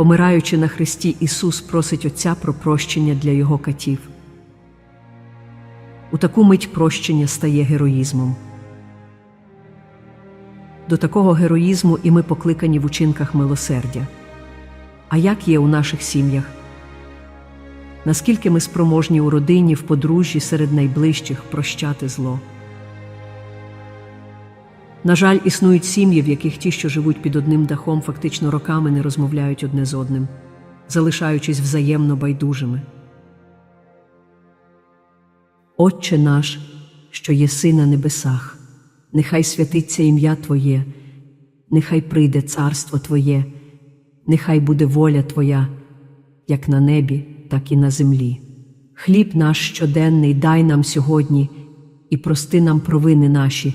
Помираючи на хресті, Ісус просить Отця про прощення для Його катів. У таку мить прощення стає героїзмом. До такого героїзму і ми покликані в учинках милосердя. А як є у наших сім'ях? Наскільки ми спроможні у родині, в подружжі серед найближчих прощати зло? На жаль, існують сім'ї, в яких ті, що живуть під одним дахом, фактично роками не розмовляють одне з одним, залишаючись взаємно байдужими. Отче наш, що єси на небесах, нехай святиться ім'я Твоє, нехай прийде царство Твоє, нехай буде воля Твоя, як на небі, так і на землі. Хліб наш щоденний дай нам сьогодні і прости нам провини наші,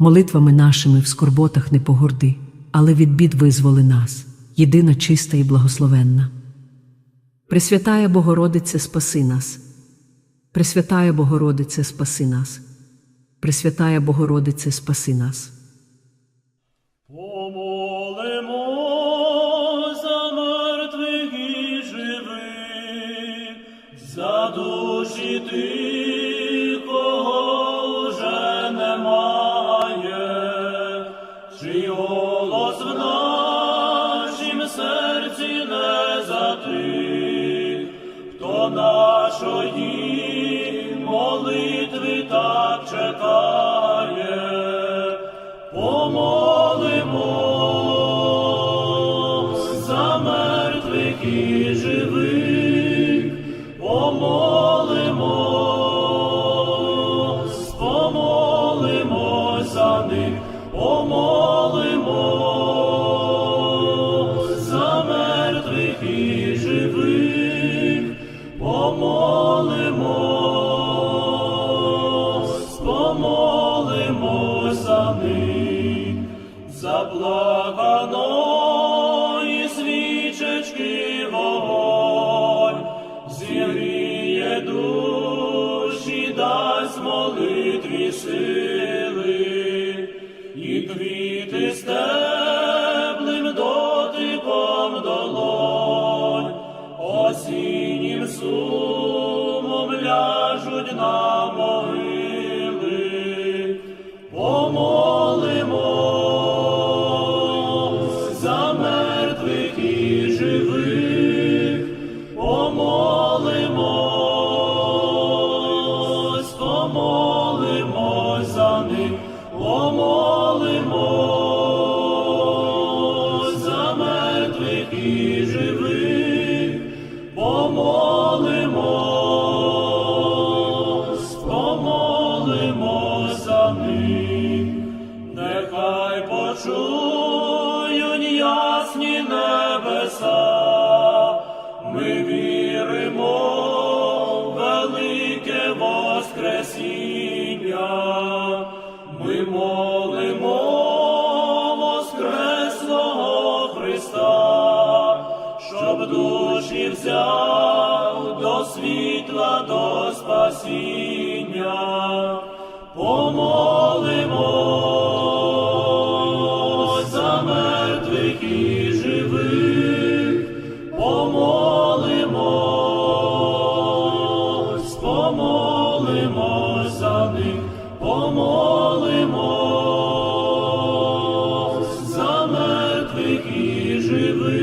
молитвами нашими в скорботах не погорди, але від бід визволи нас, єдина чиста і благословенна. Пресвятая Богородице, спаси нас. Пресвятая Богородице, спаси нас. Пресвятая Богородице, спаси нас. Душі тих, нашої молитви так чекає. Помолимо за мертвих і живих, заплаканої свічечки вогонь, зігріє душі, дасть молитві сили, і квіти з почують ясні небеса, ми віримо в велике Воскресіння, ми молимо Воскреслого Христа, щоб душі взяв до світла, до спасіння, помолимо за мертвих і живих.